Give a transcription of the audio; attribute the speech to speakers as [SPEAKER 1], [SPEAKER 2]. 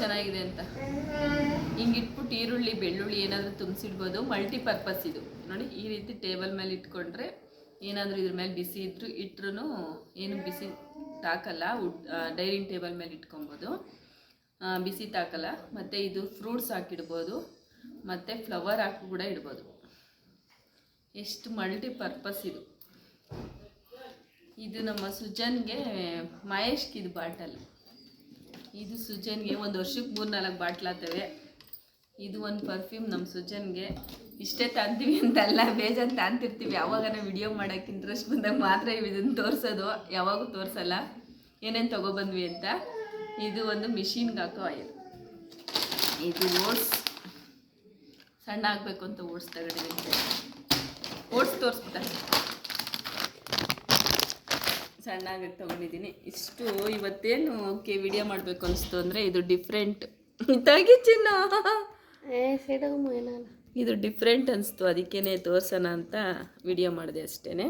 [SPEAKER 1] ಚೆನ್ನಾಗಿದೆ ಅಂತ. ಹಿಂಗಿಟ್ಬಿಟ್ಟು ಈರುಳ್ಳಿ, ಬೆಳ್ಳುಳ್ಳಿ ಏನಾದರೂ ತುಂಬಿಸಿಡ್ಬೋದು. ಮಲ್ಟಿಪರ್ಪಸ್ ಇದು. ನೋಡಿ, ಈ ರೀತಿ ಟೇಬಲ್ ಮೇಲೆ ಇಟ್ಕೊಂಡ್ರೆ ಏನಾದರೂ ಇದ್ರ ಮೇಲೆ ಬಿಸಿ ಇದ್ರೂ ಇಟ್ರೂ ಏನು ಬಿಸಿ ತಾಕಲ್ಲ. ಡೈನಿಂಗ್ ಟೇಬಲ್ ಮೇಲೆ ಇಟ್ಕೊಬೋದು. ಬಿಸಿ ತಾಕಲ್ಲ. ಮತ್ತು ಇದು ಫ್ರೂಟ್ಸ್ ಹಾಕಿಡ್ಬೋದು. ಮತ್ತು ಫ್ಲವರ್ ಹಾಕಿ ಕೂಡ ಇಡ್ಬೋದು. ಎಷ್ಟು ಮಲ್ಟಿಪರ್ಪಸ್ ಇದು. ಇದು ನಮ್ಮ ಸುಜನ್ಗೆ ಮಹೇಶ್ಗೆ ಬಾಟಲ್. ಇದು ಸುಜನ್ಗೆ ಒಂದು ವರ್ಷಕ್ಕೆ ಮೂರು ನಾಲ್ಕು ಬಾಟ್ಲ್ ಆತವೆ ಇದು ಒಂದು ಪರ್ಫ್ಯೂಮ್ ನಮ್ಮ ಸುಜನ್ಗೆ. ಇಷ್ಟೇ ತಾಂತೀವಿ ಅಂತಲ್ಲ, ಬೇಜಾರು ತಾಂತಿರ್ತೀವಿ. ಯಾವಾಗನ ವಿಡಿಯೋ ಮಾಡೋಕ್ಕೆ ಇಂಟ್ರೆಸ್ಟ್ ಬಂದಾಗ ಮಾತ್ರ ಇದನ್ನು ತೋರಿಸೋದು. ಯಾವಾಗೂ ತೋರಿಸಲ್ಲ. ಏನೇನು ತೊಗೊಬಂದ್ವಿ ಅಂತ. ಇದು ಒಂದು ಮಿಷಿನ್ಗೆ ಹಾಕೋ ಆಯಿಲ್ ಇದು ಓಟ್ಸ್. ಸಣ್ಣ ಆಗಬೇಕು ಅಂತ ಓಟ್ಸ್ ತಗೊಂಡಿದ್ದೀನಿ. ಓಟ್ಸ್ ತೋರಿಸ್ಬಿಟ್ಟ ಆಗಕ್ಕೆ ತೊಗೊಂಡಿದ್ದೀನಿ. ಇಷ್ಟು ಇವತ್ತೇನು ಓಕೆ ವಿಡಿಯೋ ಮಾಡಬೇಕು ಅನಿಸ್ತು ಅಂದರೆ ಇದು ಡಿಫ್ರೆಂಟ್ ಇದಾಗಿ ಚಿನ್ನ. ಇದು ಡಿಫ್ರೆಂಟ್ ಅನಿಸ್ತು. ಅದಕ್ಕೇನೆ ತೋರ್ಸೋಣ ಅಂತ ವಿಡಿಯೋ ಮಾಡಿದೆ ಅಷ್ಟೇ